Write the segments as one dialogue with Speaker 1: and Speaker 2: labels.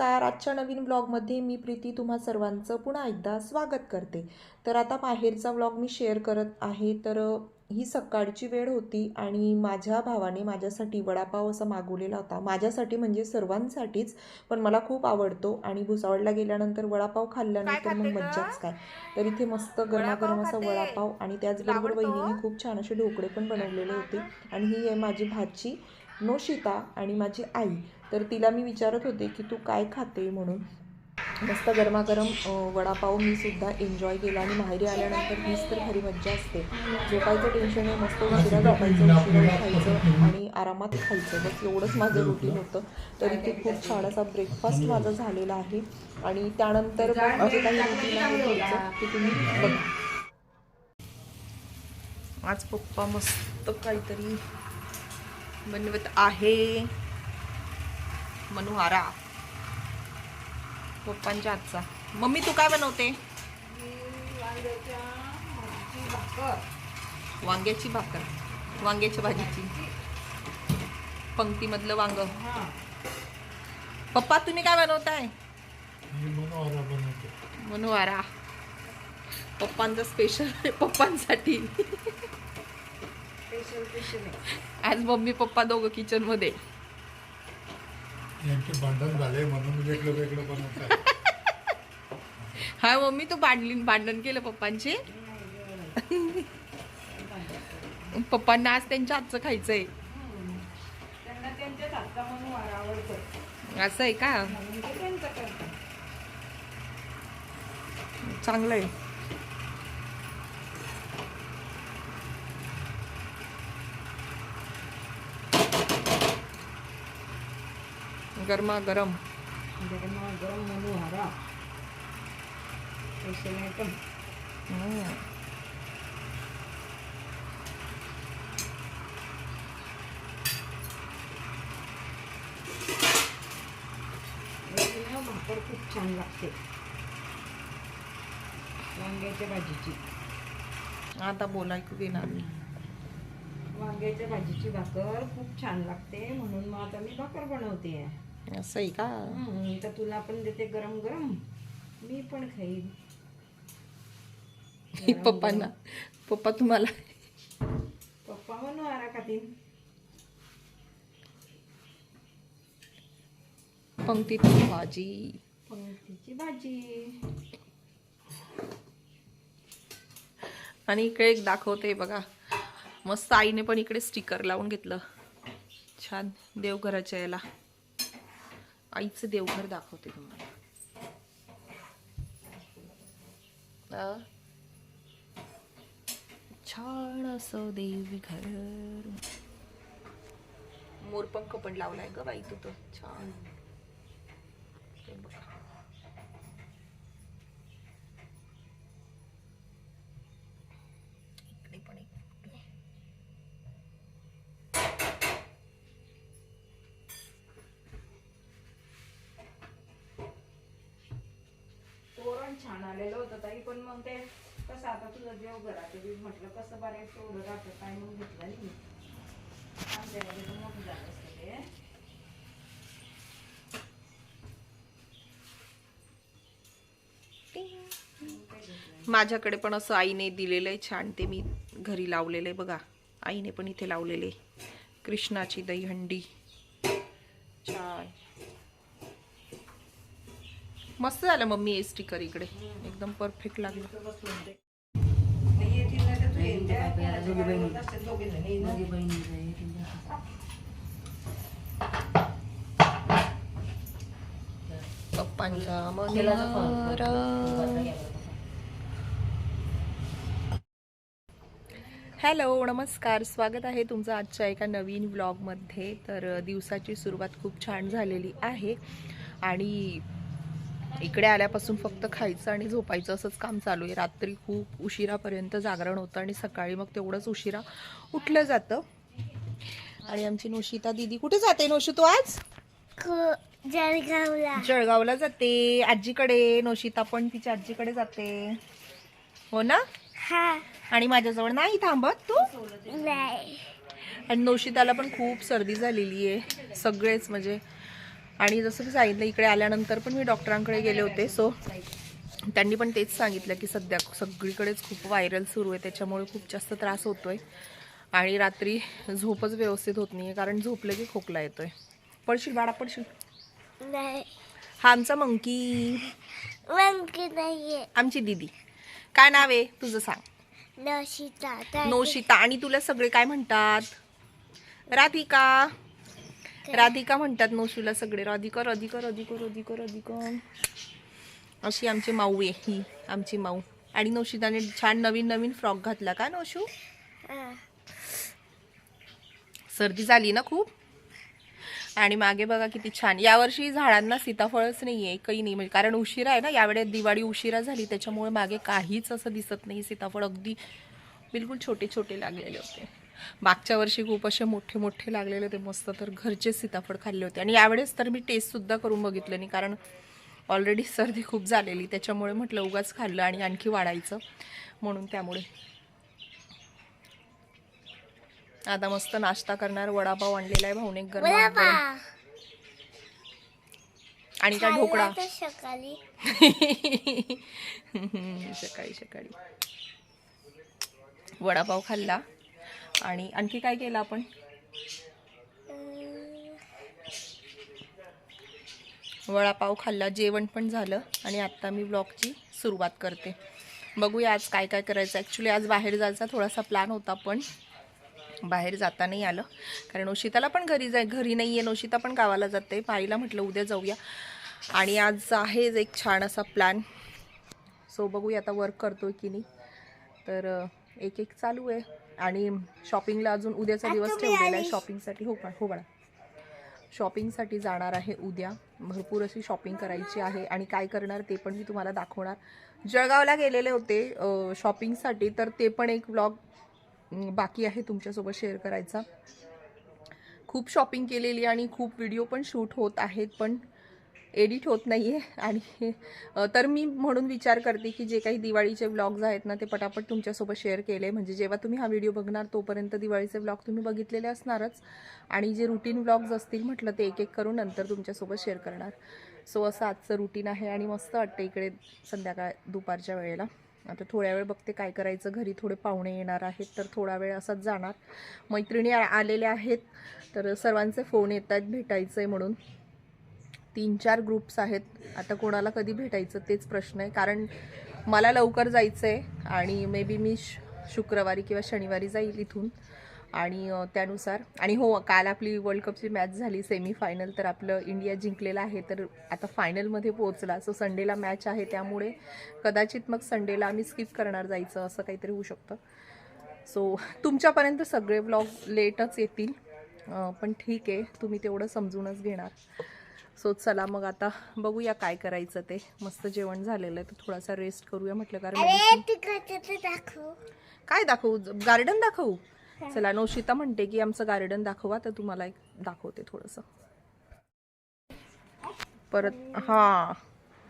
Speaker 1: नमस्कार. आजच्या नवीन ब्लॉगमध्ये मी प्रीती तुम्हा सर्वांचं पुन्हा एकदा स्वागत करते. तर आता बाहेरचा ब्लॉग मी शेअर करत आहे. तर ही सकाळची वेळ होती आणि माझ्या भावाने माझ्यासाठी वडापाव असा मागवलेला होता. माझ्यासाठी म्हणजे सर्वांसाठीच पण मला खूप आवडतो आणि भुसावळला गेल्यानंतर वडापाव खाल्ल्यानंतर मग मज्जाच काय. तर इथे मस्त गरमागरम असा वडापाव आणि त्याचबरोबर वहिनीने खूप छान असे ढोकळे पण बनवलेले होते. आणि ही आहे माझी भाची नोशिता आणि माझी आई. तर तिला मी विचारत होते की तू काय खाते म्हणून. मस्त गरमागरम वडापाव मी सुद्धा एन्जॉय केला आणि माहेरी आल्यानंतर हीच तर खरी मज्जा असते. झोपायचं टेन्शन आहे मस्त उशिरा झोपायचं उशिरा खायचं आणि आरामात खायचं. बस एवढंच माझं रुटीन होतं. तर इथे खूप छान असा ब्रेकफास्ट माझा झालेला आहे. आणि त्यानंतर असं काही रुटीन आहे घरचं की तुम्ही बघा. आज पप्पा मस्त काहीतरी बनवत आहे. मनुहारा. पप्पांच्या हातचा. मम्मी तू काय बनवते? वांग्याची भाकर. वांग्याच्या भाजीची. पंक्तीमधलं वांग. पप्पा तुम्ही काय बनवताय?
Speaker 2: मी मनोहरा बनवतो.
Speaker 1: मनुवारा पप्पांचा स्पेशल पप्पांसाठी. आज मम्मी पप्पा दोघं किचनमध्ये.
Speaker 2: यांचे भांडण झाले म्हणून वेगळं वेगळं बनवतात
Speaker 1: हा मम्मी तू भांडली भांडण केलं पप्पांचे? पप्पांना आज त्यांच्या हातचं खायचंय. असं आहे का? चांगलं आहे गरमा गरम
Speaker 3: गरम गरम म्हणून हरा स्पेशल आयटम भाकर खूप छान लागते. वांग्याच्या भाजीची.
Speaker 1: आता बोला ऐकू घेणार मी
Speaker 3: वांग्याच्या भाजीची भाकर खूप छान लागते. म्हणून मग आता मी भाकर बनवते.
Speaker 1: असं आहे का?
Speaker 3: हम्म, तर तुला पण देते गरम गरम मी पण खाईन.
Speaker 1: पप्पांना पप्पा तुम्हाला.
Speaker 3: पप्पा म्हणून आरा खातीन
Speaker 1: पंक्तीची भाजी.
Speaker 3: पंक्तीची भाजी.
Speaker 1: आणि इकडे एक दाखवते बघा. मस्त आईने पण इकडे स्टिकर लावून घेतलं. छान. देवघराच्या याला. आईचं देवघर दाखवते तुम्हाला. छान असं देवी घर मोरपंख पण लावलाय ग बाई तू तर. छान. बघा. इकडे पण एक
Speaker 3: तोरण होतं ताई पण मग ते कसं आता तुझं देव घराचं बी म्हटलं कसं बरं तेवढं राहतं काय मग घेतलं नाही आमच्याकडे तर मोठं झालं असतं ते.
Speaker 1: माझ्याकडे पण असं आईने दिलेलं आहे छान ते मी घरी लावलेलं आहे बघा. आईने पण इथे लावलेले कृष्णाची दहीहंडी. मस्त झालं मम्मी हे स्टिकर इकडे. एकदम परफेक्ट लागलं. पप्पांचा मनोहरा. हॅलो नमस्कार. स्वागत आहे तुमचं आजच्या एका नवीन व्लॉगमध्ये तर दिवसाची सुरुवात खूप छान झालेली आहे. आणि इकडे आल्यापासून फक्त खायचं आणि झोपायचं असंच काम चालू आहे. रात्री खूप उशिरापर्यंत जागरण होतं आणि सकाळी मग तेवढंच उशिरा उठलं जातं. आणि आमची नोशिता दिदी कुठे जाते नोशी तू आज?
Speaker 4: जळगावला.
Speaker 1: जळगावला जाते. आजीकडे नोशिता पण तिच्या आजीकडे जाते. हो ना?
Speaker 4: हा.
Speaker 1: आणि माझ्याजवळ नाही थांबत तू? आणि नोशिताला पण खूप सर्दी झालेली आहे. सगळेच म्हणजे आणि जसं मी सांगितलं इकडे आल्यानंतर पण मी डॉक्टरांकडे गेले होते. सो त्यांनी पण तेच सांगितलं की सध्या सगळीकडेच खूप व्हायरल सुरू आहे. त्याच्यामुळे खूप जास्त त्रास होतोय. आणि रात्री झोपच व्यवस्थित होत नाही कारण झोपलं की खोकला येतोय. पडशील बाळा पडशील?
Speaker 4: नाही.
Speaker 1: हा आमचा मंकी.
Speaker 4: मंकी नाहीये.
Speaker 1: आमची दीदी. काय नाव आहे? तुझं सांग.
Speaker 4: नशिता
Speaker 1: नोशिता. आणि तुला सगळे काय म्हणतात? राधिका. राधिका म्हणतात नोशूला सगळे राधिका राधिका राधिका राधिका राधिका. अशी आमची माऊ आहे ही आमची माऊ. आणि नोशिताने छान नवीन नवीन फ्रॉक घातला का नोशू? सर्दी झाली ना खूप? आणि मागे बघा किती छान. यावर्षी झाडांना सीताफळच नाही आहे काही नाही. म्हणजे कारण उशिरा आहे ना यावेळेस दिवाळी उशिरा झाली त्याच्यामुळे मागे काहीच असं दिसत नाही. सीताफळ अगदी बिलकुल छोटे छोटे लागलेले होते. मागच्या वर्षी खूप असे मोठे मोठे लागलेले होते मस्त तर घरचे सीताफळ खाल्ले होते. आणि यावेळेस तर मी टेस्टसुद्धा करून बघितलं नाही कारण ऑलरेडी सर्दी खूप झालेली. त्याच्यामुळे म्हटलं उगाच खाल्लं आणि आणखी वाढायचं म्हणून त्यामुळे. आता मस्त नाश्ता करणार वडापाव आणलेला आहे भाऊने गरम. आणि काय ढोकळा?
Speaker 4: सकाळी.
Speaker 1: सकाळी सकाळी. वडापाव खाल्ला. आणि आणखी काय केलं आपण? वडापाव खाल्ला जेवण पण झालं आणि आत्ता मी ब्लॉगची सुरुवात करते. बघूया आज काय काय करायचं. ॲक्च्युली आज बाहेर जायचा थोडासा प्लॅन होता पण बाहेर जाता नाही आलं. कारण उशिताला पण घरी जाय घरी नाही आहे नोशिता पण गावाला जाते. पाईला म्हटलं उद्या जाऊया. आणि आज आहे एक छान असा प्लॅन सो बघूया आता वर्क करतोय की नाही. तर एक एक चालू आहे. आणि शॉपिंगला अजून उद्याचा दिवस ठेवलेला आहे. शॉपिंगसाठी हो का हो बाळा. शॉपिंगसाठी जाणार आहे उद्या. भरपूर अशी शॉपिंग करायची आहे आणि काय करणार ते पण मी तुम्हाला दाखवणार. जळगावला गेलेले होते शॉपिंगसाठी तर ते पण एक व्लॉग बाकी आहे तुमच्यासोबत शेअर करायचा. खूप शॉपिंग केलेली आणि खूप व्हिडिओ पण शूट होत आहेत पण एडिट होत नाही आहे आणि तर मी म्हणून विचार करते की जे काही दिवाळीचे व्लॉग्स आहेत ना ते पटापट तुमच्यासोबत शेअर केले. म्हणजे जेव्हा तुम्ही हा व्हिडिओ बघणार तोपर्यंत दिवाळीचे व्लॉग तुम्ही बघितलेले असणारच. आणि जे रुटीन व्लॉग्ज असतील म्हटलं ते एक एक करून नंतर तुमच्यासोबत शेअर करणार. सो असं आजचं रुटीन आहे आणि मस्त वाटतं इकडे संध्याकाळ दुपारच्या वेळेला. आता थोड्या वेळ बघते काय करायचं. घरी थोडे पाहुणे येणार आहेत तर थोडा वेळ असाच जाणार. मैत्रिणी आलेल्या आहेत तर सर्वांचे फोन येत आहेत भेटायचं आहे म्हणून. तीन चार ग्रुप्स आहेत. आता कोणाला कधी भेटायचं तेच प्रश्न आहे. कारण मला लवकर जायचं आहे आणि मे बी मी श शुक्रवारी किंवा शनिवारी जाईल इथून. आणि त्यानुसार. आणि हो काल आपली वर्ल्ड कपची मॅच झाली सेमीफायनल तर आपलं इंडिया जिंकलेलं आहे तर आता फायनलमध्ये पोहोचला. सो संडेला मॅच आहे त्यामुळे कदाचित मग संडेला आम्ही स्किप करणार जायचं असं काहीतरी होऊ शकतं. सो तुमच्यापर्यंत सगळे ब्लॉग लेटच येतील. पण ठीक आहे तुम्ही तेवढं समजूनच घेणार. सो चला मग आता बघूया काय करायचं ते. मस्त जेवण झालेलं आहे तर थोडासा रेस्ट करूया म्हटलं कारण काय दाखवू? गार्डन दाखवू? चला नवशिता म्हणते की आमचं गार्डन दाखवा तर तुम्हाला एक दाखवते थोडंसं. परत हा.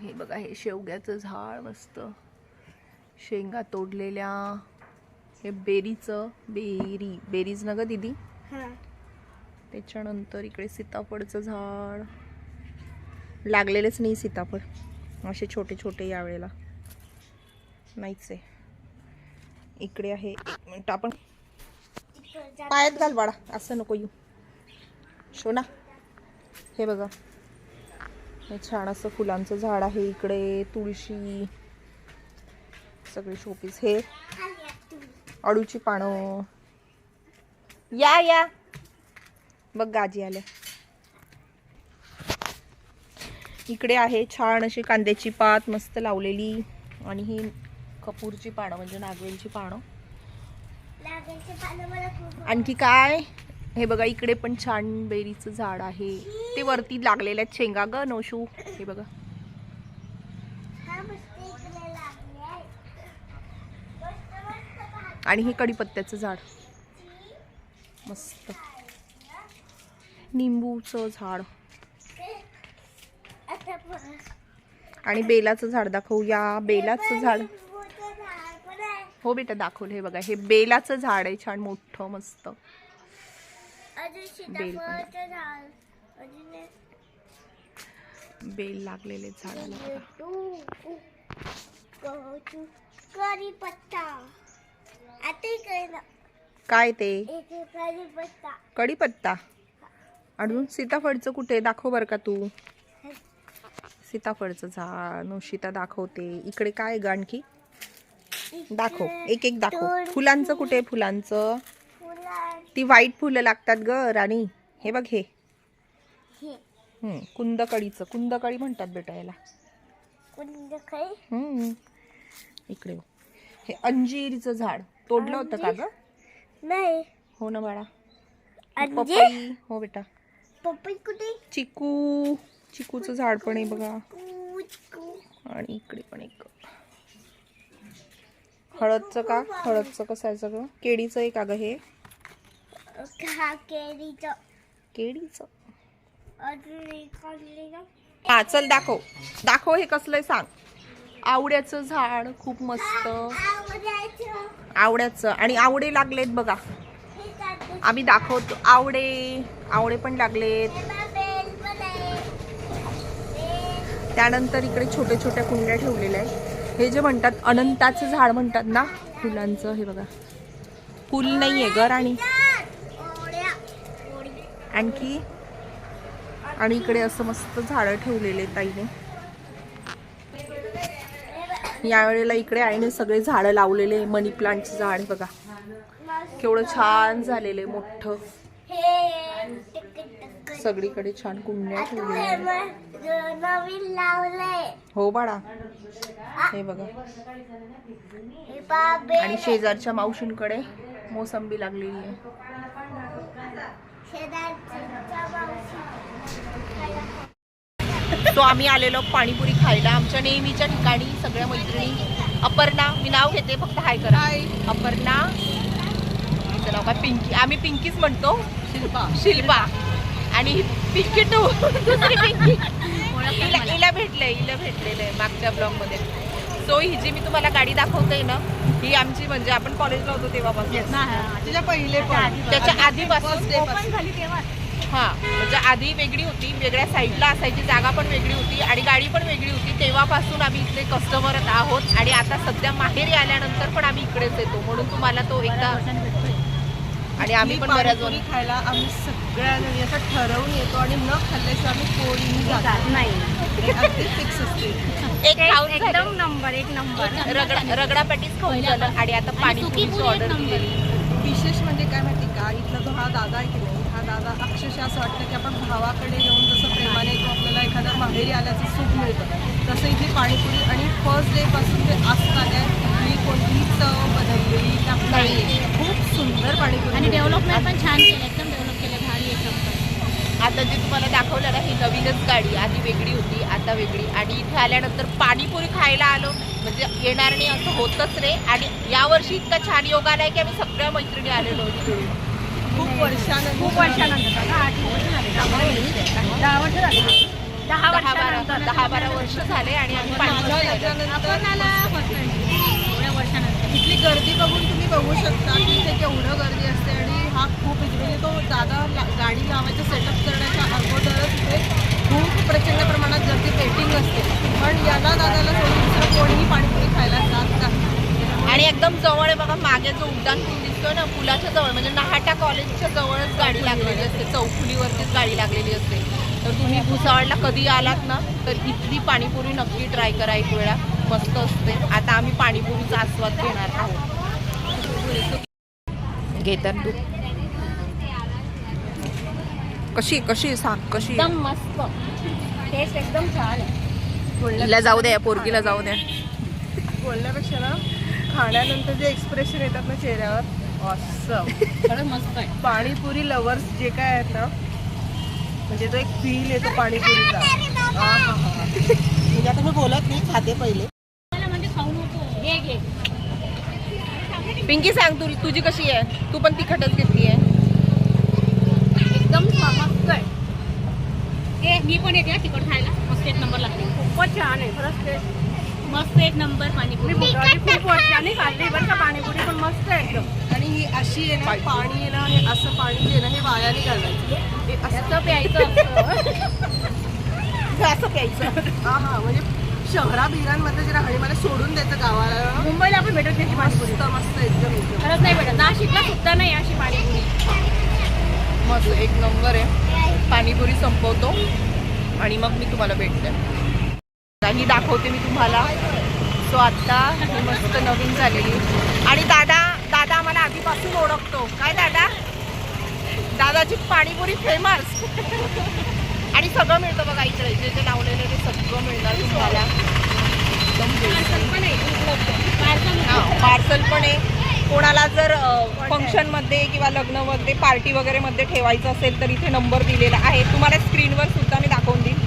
Speaker 1: हे बघा हे शेवग्याचं झाड मस्त. शेंगा तोडलेल्या. हे बेरीचं बेरी. बेरीज न ग दिदी? त्याच्यानंतर इकडे सीताफळचं झाड. लागलेलेच नाही सीताफळ. असे छोटे छोटे यावेळेला. नाहीच आहे. इकडे आहे एक मिनिट आपण पायात घाल बाळा असं नको येऊ. शोना हे बघा. हे छान असं फुलांचं झाड आहे इकडे तुळशी सगळे शोपीस हे अळूची पानं. या या. बघ गाजी आल्या. इकडे आहे छान अशी कांद्याची पात मस्त लावलेली. आणि ही कपूरची पानं म्हणजे नागवेलची पानं. आणखी काय? हे बघा इकडे पण छान बेरीचं झाड आहे. ते वरती लागलेल्या आहेत शेंगा ग नोशू. हे बघा. आणि हे कडीपत्त्याचं झाड. मस्त. निंबूचं झाड
Speaker 4: आता बघा.
Speaker 1: आणि बेलाचं झाड दाखवूया बेलाचं झाड हो बेटा दाखवलं. हे बघा हे बेलाचं झाड आहे. छान मोठं मस्त.
Speaker 4: बेल
Speaker 1: बेल लागलेले झाडाला बघा. काय ते?
Speaker 4: कढीपत्ता.
Speaker 1: अजून सीताफळचं कुठे? दाखव बर का तू. सीताफळचं झाड नुशिता दाखवते. इकडे काय ग आणखी? दाखव. एक एक दाखव. फुलांचं कुठे फुलांचं?
Speaker 4: फुलं
Speaker 1: ती व्हाईट फुलं लागतात ग राणी. हे बघ हे.
Speaker 4: हे.
Speaker 1: कुंदकळीचं. कुंदकळी म्हणतात बेटा याला. इकडे बघ. हे अंजीरचं झाड. तोडलं होतं का ग?
Speaker 4: नाही.
Speaker 1: हो ना बाळा? पपई. हो बेटा.
Speaker 4: पपई कुठे?
Speaker 1: चिकू. चिकूचं झाड पण आहे बघा. आणि इकडे पण एक. हळदचं का? हळदचं कसं आहे सगळं? केळीचं आहे का हे.
Speaker 4: हा केळीचं.
Speaker 1: केळीचं हा चल दाखव. दाखव हे कसलंय सांग. आवड्याचं झाड खूप मस्त.
Speaker 4: आवड्याचं.
Speaker 1: आणि आवडे लागलेत बघा. आम्ही दाखवतो. आवडे. आवडे पण लागलेत
Speaker 4: तेव्हा बेल पण आहे बेल
Speaker 1: त्यानंतर इकडे छोट्या छोट्या कुंड्या ठेवलेल्या आहेत. हे जे म्हणतात अनंताचं झाड म्हणतात ना फुलांचं हे बघा. फुल नाही आहे गर आणि आणखी? आणि इकडे असं मस्त झाडं ठेवलेले आहेत ताईने. यावेळेला इकडे आईने सगळे झाडं लावलेले मनी प्लांटचं झाड बघा. केवढं छान झालेलं आहे मोठं. सगळीकडे छान कुंड्या
Speaker 4: हे
Speaker 1: हो बाळा. हे बघा. आणि शेजारच्या मावशींकडे मोसंबी लागलेली आहे.
Speaker 4: शेजारच्या मावशी.
Speaker 1: तो आम्ही आलेलो पाणीपुरी खायला. आमच्या नेहमीच्या ठिकाणी सगळ्या मैत्रिणी अपर्णा मी नाव घेते फक्त हाय करा. अपर्णा. तिचं नाव काय पिंकी. आम्ही पिंकीच म्हणतो. शिल्पा. शिल्पा. आणि पिंकी टू दुसरी पिंकी हिला हिला भेटलंय हिला भेटलेलं आहे मागच्या ब्लॉगमध्ये सो ही जी मी तुम्हाला गाडी दाखवते ना ही आमची म्हणजे आपण कॉलेजला होतो तेव्हापासून.
Speaker 5: तिच्या पहिले
Speaker 1: त्याच्या आधीपासून हा म्हणजे आधी वेगळी होती वेगळ्या साईडला असायची जागा पण वेगळी होती आणि गाडी पण वेगळी होती. तेव्हापासून आम्ही इथले कस्टमर आहोत आणि आता सध्या माहेरी आल्यानंतर पण आम्ही इकडेच येतो. म्हणून तुम्हाला तो एकदा आणि आम्ही पण बऱ्याच
Speaker 5: पाणीपुरी खायला आम्ही सगळ्या जणी असं ठरवून येतो आणि न खाल्ल्याशिवाय आम्ही कोणीही जात नाही. अगदी फिक्स असते.
Speaker 1: एक
Speaker 3: एकदम. नंबर एक नंबर
Speaker 1: रगडा रगडा पॅटीस खाऊन झालं. आणि आता पाणीपुरीची ऑर्डर
Speaker 5: विशेष म्हणजे काय माहिती का? इथला जो हा दादा आहे की नाही हा दादा अक्षरशः असं वाटतं की आपण भावाकडे येऊन जसं प्रेमाने येतो आपल्याला एखाद्या माहेरी आल्याचं सुख मिळतं. तसं इथे पाणीपुरी आणि फर्स्ट डे पासून ते असताना ही कोणतीही चव बदललेली नाही खूप सुंदर पाणीपुरी
Speaker 6: आणि. डेव्हलपमेंट पण छान केलं एकदम डेव्हलप केलं भारी एकदम.
Speaker 1: आता जे तुम्हाला दाखवलं ना ही नवीनच गाडी आधी वेगळी होती आता वेगळी. आणि इथे आल्यानंतर पाणीपुरी खायला आलो. म्हणजे येणार नाही असं होतच रे आणि यावर्षी इतका छान योग आलाय की आम्ही सगळ्या मैत्रिणी आलेलो होतो
Speaker 5: खूप वर्षानंतर.
Speaker 3: खूप वर्षानंतर. बघा, आठ वर्ष झाले दहा वर्ष झाले. दहा
Speaker 1: बारा
Speaker 3: वर्षानंतर.
Speaker 1: दहा बारा वर्ष झाले आणि आम्ही पाणीपुरी खायला
Speaker 5: याच्यानंतर
Speaker 6: आपण आला फर्स्ट एवढ्या वर्षानंतर
Speaker 5: इथली गर्दी बघून तुम्ही बघू शकता की इथे केवढं गर्दी असते आणि हा खूप म्हणजे तो दादा गाडी लावायचं सेटअप करण्याच्या अगोदरच इथे खूप प्रचंड प्रमाणात गर्दी पेटिंग असते. पण याला दादाला सोडून दुसरं कोणीही पाणीपुरी खायला जात नाही.
Speaker 1: आणि एकदम जवळ आहे बघा मागे जो उड्डाण पूल दिसतोय ना पुलाच्या जवळ म्हणजे नाहाटा कॉलेजच्या जवळच गाडी लागलेली असते चौफुलीवरतीच गाडी लागलेली असते. तर तुम्ही भुसावळला कधी आलात ना तर इथली पाणीपुरी नक्की ट्राय करा एक वेळा. मस्त असते. आता आम्ही पाणीपुरीचा आस्वाद घेणार आहोत. घेतात तू. कशी कशी सांग कशी?
Speaker 6: एकदम मस्त.
Speaker 3: टेस्ट एकदम छान आहे.
Speaker 1: जाऊ द्या पोरगीला जाऊ द्या
Speaker 5: बोलण्यापेक्षा ना खाण्यानंतर जे एक्सप्रेशन येतात ना चेहऱ्यावर ऑसम
Speaker 6: मस्त आहे.
Speaker 5: पाणीपुरी लवर्स जे काय आहेत ना म्हणजे तो एक फील येतो पाणीपुरीचा. म्हणजे आता मी बोलत नाही खाते पहिले
Speaker 6: मला म्हणजे खाऊ नको घे घे
Speaker 1: पिंकी सांग तू तुझी कशी आहे? तू पण तिखटच घेतली आहे.
Speaker 6: एकदम मस्त आहे. ए मी पण येते हा तिकड खायला. मस्त एक नंबर लागते.
Speaker 3: खूपच छान आहे खरंच टेस्ट
Speaker 6: मस्त एक नंबर पाणीपुरी.
Speaker 3: खूप वर्षांनी खाल्ली बरं का पाणीपुरी पण मस्त आहे एकदम.
Speaker 5: आणि ही अशी आहे ना पाणी आहे ना हे असं पाणी जे आहे ना हे वायाने घालायचं. हे असं
Speaker 6: प्यायचं
Speaker 5: असं प्यायचं.
Speaker 1: हा हा म्हणजे शहरा बिरांमध्ये जे राहणे मला सोडून द्यायचं गावाला.
Speaker 6: मुंबईला पण भेटत नाही पाणीपुरी
Speaker 1: मस्त मस्त एकदम एकदम.
Speaker 6: खरंच नाही भेटत. नाशिकला सुद्धा नाही अशी पाणीपुरी
Speaker 1: मस्त एक नंबर आहे. पाणीपुरी संपवतो. आणि मग मी तुम्हाला भेटते. ही दाखवते मी तुम्हाला. सो आत्ता मस्त नवीन झालेली. आणि दादा दादा आम्हाला आधीपासून ओळखतो. काय दादा? दादाची पाणीपुरी फेमस आणि सगळं मिळतं बघा इकडे जे जे लावलेलं ते सगळं मिळणार तुम्हाला. एकदम पार्सल पण आहे कोणाला जर फंक्शनमध्ये किंवा लग्नमध्ये पार्टी वगैरे मध्ये ठेवायचं असेल तर इथे नंबर दिलेला आहे. तुम्हाला स्क्रीनवर सुद्धा मी दाखवून देईन.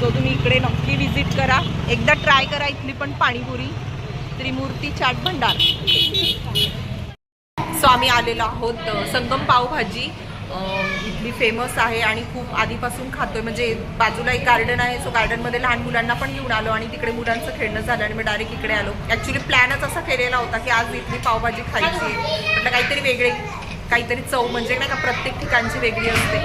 Speaker 1: सो तुम्ही इकडे नक्की विजिट करा. एकदा ट्राय करा इथली पण पाणीपुरी. त्रिमूर्ती चाट भंडार. सो आम्ही आलेलो आहोत संगम पावभाजी. इथली फेमस आहे आणि खूप आधीपासून खातोय. म्हणजे बाजूला एक गार्डन आहे सो गार्डनमध्ये लहान मुलांना पण घेऊन आलो आणि तिकडे मुलांचं खेळणं झालं आणि मी डायरेक्ट इकडे आलो. ॲक्च्युली प्लॅनच असा केलेला होता की आज इथली पावभाजी खायची म्हटलं काहीतरी वेगळे काहीतरी चव म्हणजे नाही का प्रत्येक ठिकाणची वेगळी असते.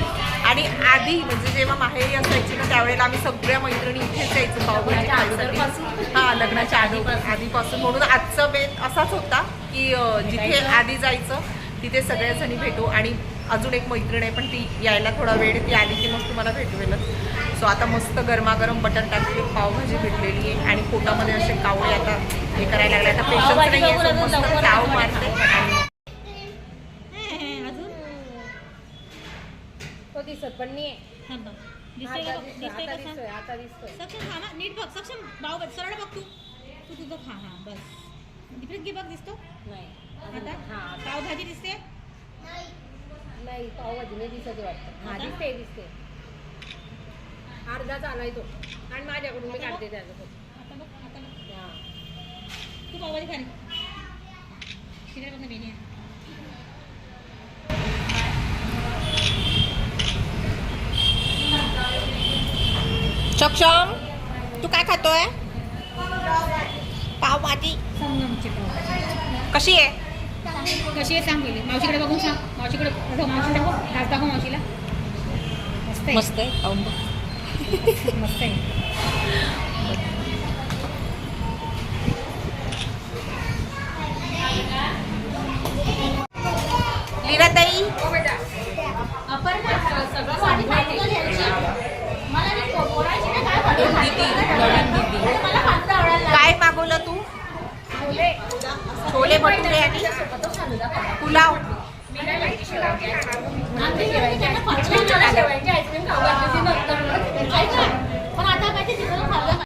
Speaker 1: आणि आधी म्हणजे जेव्हा माहेरी असायची ना त्यावेळेला आम्ही सगळ्या मैत्रिणी इथेच यायचो पावभाजी खायसाठी. हा लग्नाच्या आधी आधीपासून. म्हणून आजचा बेत असाच होता की जिथे आधी जायचं तिथे सगळ्याजणी भेटू. आणि अजून एक मैत्रीण आहे पण ती यायला थोडा वेळ ती आली की मग तुम्हाला भेटवेलच. सो आता मस्त गरमागरम बटर टाकलेली पावभाजी भेटलेली आहे आणि पोटामध्ये असे कावळे आता हे करायला लागले. आता पेशन्स नाही आहे so मस्त चाव मारते आणि
Speaker 6: अजून तो दिसत पण नाही नीट बघ सक्षम. भाऊ बघ सरळ बघ तू. तू तुझं खा हा बस. दीपक घे बघ दिसतो? नाही. आता. पावभाजी दिसते? नाही पावभाजी नाही दिसत वाटतं. हा दिसते दिसते अर्धा चालाय तो. आणि माझ्याकडून मी काढते त्याचं आता बघ आता बघ. तू पावभाजी खा रे शिरे बघ ना बेनी.
Speaker 1: सक्षम तू काय खातोय? पावभाजी. कशी आहे?
Speaker 6: कशी आहे सांग पहिले मावशीकडे बघून सांग. मावशीकडे दाखव मावशी दाखव. हात दाखव मावशीला. मस्त आहे.
Speaker 1: मस्त आहे. खाऊन बघ.
Speaker 6: मस्त आहे.
Speaker 1: लीनाताई काय छोले भटुरे आणि पुलाव पण आता काय